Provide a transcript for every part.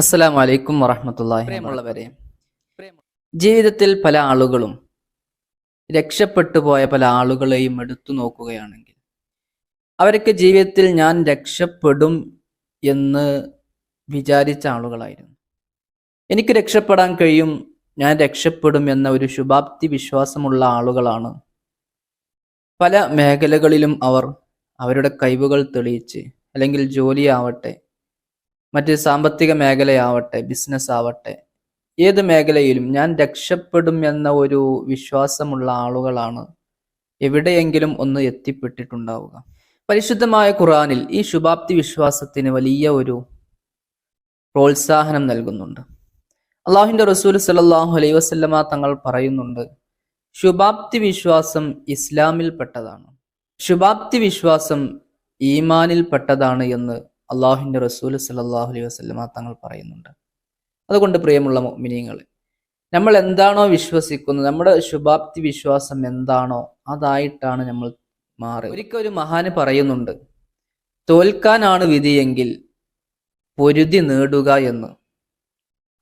അസ്സലാമു വലൈക്കും വറഹമത്തല്ലാഹി പ്രിയമുള്ളവരെ ജീവിതത്തിൽ പല ആളുകളും രക്ഷപ്പെട്ടു പോയ പല ആളുകളെയും എടുത്തു നോക്കുകയാണെങ്കിൽ അവരൊക്കെ ജീവിതത്തിൽ ഞാൻ രക്ഷപ്പെടും എന്ന് വിചാരിച്ച ആളുകളായിരുന്നു. എനിക്ക് രക്ഷപ്പെടാൻ കഴിയും ഞാൻ രക്ഷപ്പെടും എന്ന ഒരു ശുഭാപ്തി വിശ്വാസമുള്ള ആളുകളാണ് പല മേഖലകളിലും അവർ അവരുടെ കഴിവുകൾ തെളിയിച്ച് അല്ലെങ്കിൽ ജോലിയാവട്ടെ മറ്റ് സാമ്പത്തിക മേഖലയാവട്ടെ ബിസിനസ് ആവട്ടെ ഏത് മേഖലയിലും ഞാൻ രക്ഷപ്പെടും എന്ന ഒരു വിശ്വാസമുള്ള ആളുകളാണ് എവിടെയെങ്കിലും ഒന്ന് എത്തിപ്പെട്ടിട്ടുണ്ടാവുക. പരിശുദ്ധമായ ഖുറാനിൽ ഈ ശുഭാപ്തി വിശ്വാസത്തിന് വലിയ ഒരു പ്രോത്സാഹനം നൽകുന്നുണ്ട്. അള്ളാഹുവിന്റെ റസൂൽ സലാഹു അലൈ വസ്ലമ തങ്ങൾ പറയുന്നുണ്ട് ശുഭാപ്തി വിശ്വാസം ഇസ്ലാമിൽപ്പെട്ടതാണ് ശുഭാപ്തി വിശ്വാസം ഈമാനിൽപ്പെട്ടതാണ് എന്ന് അള്ളാഹുവിന്റെ റസൂൽ സലാഹു അലൈഹി വസ്ലമ തങ്ങൾ പറയുന്നുണ്ട്. അതുകൊണ്ട് പ്രിയമുള്ള മിനിയങ്ങൾ നമ്മൾ എന്താണോ വിശ്വസിക്കുന്നത് നമ്മുടെ ശുഭാപ്തി വിശ്വാസം എന്താണോ അതായിട്ടാണ് നമ്മൾ മാറി. ഒരിക്കൽ ഒരു മഹാന് പറയുന്നുണ്ട് തോൽക്കാനാണ് വിധിയെങ്കിൽ പൊരുതി നേടുക എന്ന്.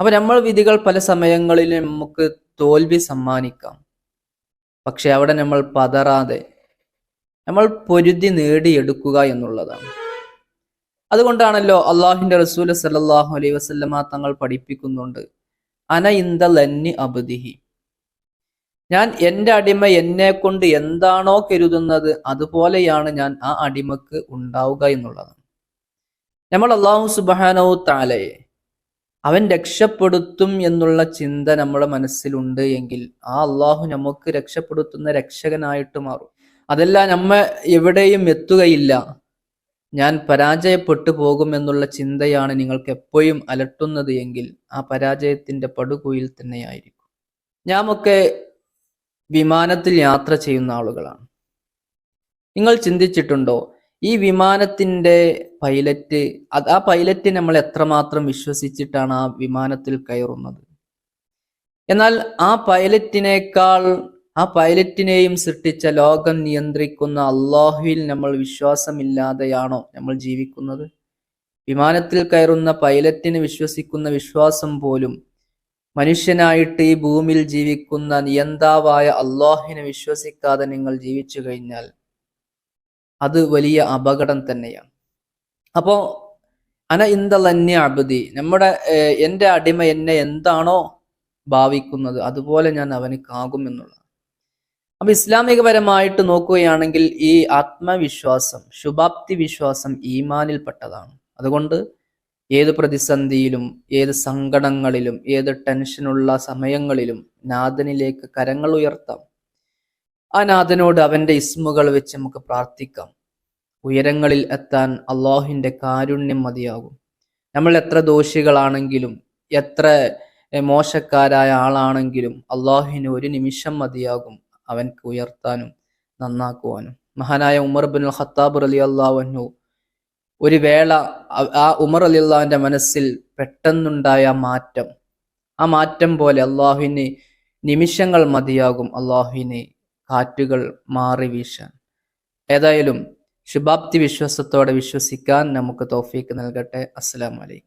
അപ്പൊ നമ്മൾ വിധികൾ പല സമയങ്ങളിൽ നമുക്ക് തോൽവി സമ്മാനിക്കാം. പക്ഷെ അവിടെ നമ്മൾ പതറാതെ നമ്മൾ പൊരുതി നേടിയെടുക്കുക എന്നുള്ളതാണ്. അതുകൊണ്ടാണല്ലോ അള്ളാഹിന്റെ റസൂൽ സല്ലാഹു അലൈഹി വസ്ലമ തങ്ങൾ പഠിപ്പിക്കുന്നുണ്ട്. അന ഇന്ത ലന്നി അബുദിഹി. ഞാൻ എന്റെ അടിമ എന്നെ കൊണ്ട് എന്താണോ കരുതുന്നത് അതുപോലെയാണ് ഞാൻ ആ അടിമക്ക് ഉണ്ടാവുക എന്നുള്ളത്. നമ്മൾ അള്ളാഹു സുബാനോ താലയെ അവൻ രക്ഷപ്പെടുത്തും എന്നുള്ള ചിന്ത നമ്മുടെ മനസ്സിലുണ്ട് എങ്കിൽ ആ അള്ളാഹു നമുക്ക് രക്ഷപ്പെടുത്തുന്ന രക്ഷകനായിട്ട് മാറും. അതെല്ലാം നമ്മ എവിടെയും എത്തുകയില്ല. ഞാൻ പരാജയപ്പെട്ടു പോകുമെന്നുള്ള ചിന്തയാണ് നിങ്ങൾക്ക് എപ്പോഴും അലട്ടുന്നത് എങ്കിൽ ആ പരാജയത്തിന്റെ പടുകുയിൽ തന്നെയായിരിക്കും. ഞാമൊക്കെ വിമാനത്തിൽ യാത്ര ചെയ്യുന്ന ആളുകളാണ്. നിങ്ങൾ ചിന്തിച്ചിട്ടുണ്ടോ ഈ വിമാനത്തിന്റെ പൈലറ്റ് ആ പൈലറ്റ് നമ്മൾ എത്രമാത്രം വിശ്വസിച്ചിട്ടാണ് ആ വിമാനത്തിൽ കയറുന്നത്? എന്നാൽ ആ പൈലറ്റിനേക്കാൾ ആ പൈലറ്റിനെയും സൃഷ്ടിച്ച ലോകം നിയന്ത്രിക്കുന്ന അള്ളാഹുവിൽ നമ്മൾ വിശ്വാസമില്ലാതെയാണോ നമ്മൾ ജീവിക്കുന്നത്? വിമാനത്തിൽ കയറുന്ന പൈലറ്റിന് വിശ്വസിക്കുന്ന വിശ്വാസം പോലും മനുഷ്യനായിട്ട് ഈ ഭൂമിയിൽ ജീവിക്കുന്ന നിയന്താവായ അള്ളാഹുവിനെ വിശ്വസിക്കാതെ നിങ്ങൾ ജീവിച്ചു കഴിഞ്ഞാൽ അത് വലിയ അപകടം തന്നെയാണ്. അപ്പോ അന ഇന്ദലന്യ അബുദി നമ്മുടെ എന്റെ അടിമ എന്നെ എന്താണോ ഭാവിക്കുന്നത് അതുപോലെ ഞാൻ അവനക്കാകും എന്നുള്ളത് അപ്പൊ ഇസ്ലാമികപരമായിട്ട് നോക്കുകയാണെങ്കിൽ ഈ ആത്മവിശ്വാസം ശുഭാപ്തി വിശ്വാസം ഈമാനിൽപ്പെട്ടതാണ്. അതുകൊണ്ട് ഏത് പ്രതിസന്ധിയിലും ഏത് സങ്കടങ്ങളിലും ഏത് ടെൻഷനുള്ള സമയങ്ങളിലും നാഥനിലേക്ക് കരങ്ങൾ ഉയർത്താം. ആ നാഥനോട് അവന്റെ ഇസ്മുകൾ വെച്ച് നമുക്ക് പ്രാർത്ഥിക്കാം. ഉയരങ്ങളിൽ എത്താൻ അള്ളാഹുവിന്റെ കാരുണ്യം മതിയാകും. നമ്മൾ എത്ര ദോഷികളാണെങ്കിലും എത്ര മോശക്കാരായ ആളാണെങ്കിലും അള്ളാഹുവിന് ഒരു നിമിഷം മതിയാകും. അവൻക്ക് ഉയർത്താനും നന്നാക്കുവാനും. മഹാനായ ഉമർ ബിൻ ഖത്താബ് അലി അള്ളാഹു ഒരു വേള ആ ഉമർ അലി അള്ളാഹുവിന്റെ മനസ്സിൽ പെട്ടെന്നുണ്ടായ മാറ്റം. ആ മാറ്റം പോലെ അള്ളാഹുവിന് നിമിഷങ്ങൾ മതിയാകും. അള്ളാഹുവിന് കാറ്റുകൾ മാറി വീശാൻ. ഏതായാലും ശുഭാപ്തി വിശ്വാസത്തോടെ വിശ്വസിക്കാൻ നമുക്ക് തോഫീക്ക് നൽകട്ടെ. അസ്സലാമലൈക്കും